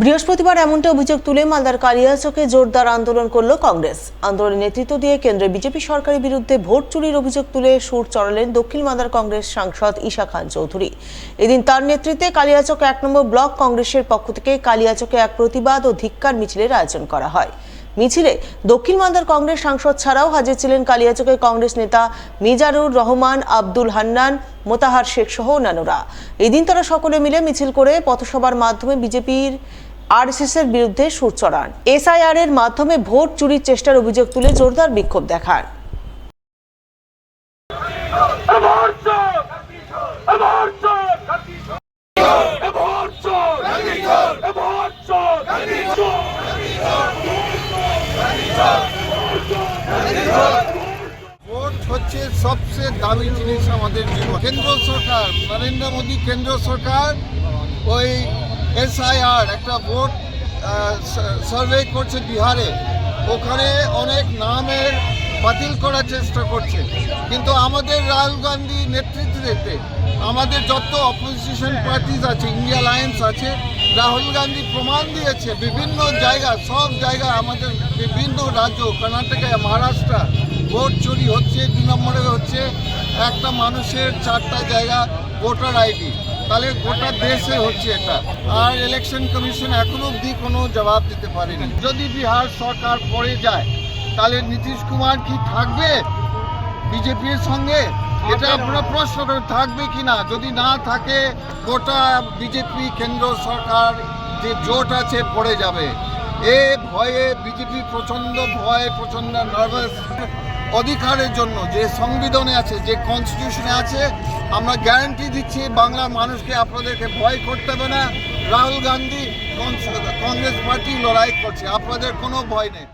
বৃহস্পতিবার এমনটা অভিযোগ তুলে মালদার কালিয়াচকে জোরদার আন্দোলন করল কংগ্রেস। আন্দোলনের নেতৃত্ব দিয়ে কেন্দ্রে বিজেপি সরকারের বিরুদ্ধে ভোট চুরির অভিযোগ তুলে সুর চড়ালেন দক্ষিণ মালদার কংগ্রেস সাংসদ ঈশা খান চৌধুরী। এদিন তার নেতৃত্বে কালিয়াচক এক নম্বর ব্লক কংগ্রেসের পক্ষ থেকে কালিয়াচকে এক প্রতিবাদ ও ধিক্কার মিছিলের আয়োজন করা হয়। মিছিলে দক্ষিণ মালদার কংগ্রেস সাংসদ ছাড়াও হাজির ছিলেন কালিয়াচকের কংগ্রেস নেতা মিজারুর রহমান, আব্দুল হান্নান, মোতাহার শেখ সহ অন্যান্যরা। এদিন তারা সকলে মিলে মিছিল করে পথসভার মাধ্যমে বিজেপির আরএসএস বিরুদ্ধে সুর চড়ান। এসআইআর এর মাধ্যমে ভোট চুরির চেষ্টার অভিযোগ তুলে জোরদার বিক্ষোভ দেখান। হচ্ছে সবচেয়ে দামি জিনিস আমাদের জীবন। কেন্দ্র সরকার, নরেন্দ্র মোদী, কেন্দ্র সরকার, ওই এসআইআর, একটা ভোট সার্ভে করছে বিহারে। ওখানে অনেক নামের বাতিল করার চেষ্টা করছে। কিন্তু আমাদের রাহুল গান্ধী নেতৃত্বে আমাদের যত অপোজিশন পার্টিজ আছে ইন্ডিয়া লায়েন্স আছে, রাহুল গান্ধী প্রমাণ দিয়েছে বিভিন্ন জায়গা, সব জায়গায় আমাদের বিভিন্ন রাজ্য কর্ণাটকায় মহারাষ্ট্র ভোট চুরি হচ্ছে দু নম্বরে হচ্ছে একটা মানুষের চারটা জায়গা ভোটার আইডি। তাহলে গোটা দেশে হচ্ছে এটা। আর ইলেকশন কমিশন এখনও অবধি কোনো জবাব দিতে পারেনি। যদি বিহার সরকার পড়ে যায় তাহলে নীতিশ কুমার কি থাকবে বিজেপির সঙ্গে? এটা আমরা প্রশ্ন থাকবে কি না? যদি না থাকে গোটা বিজেপি কেন্দ্র সরকার যে জোট আছে পড়ে যাবে। এ ভয়ে বিজেপি প্রচণ্ড ভয় প্রচণ্ড নার্ভাস অধিকারের জন্য, যে সংবিধানে আছে, যে কনস্টিটিউশনে আছে, আমরা গ্যারান্টি দিচ্ছি বাংলার মানুষকে আপনাদেরকে ভয় করতে হবে না। রাহুল গান্ধী কংগ্রেস পার্টি লড়াই করছে, আপনাদের কোনো ভয় নেই।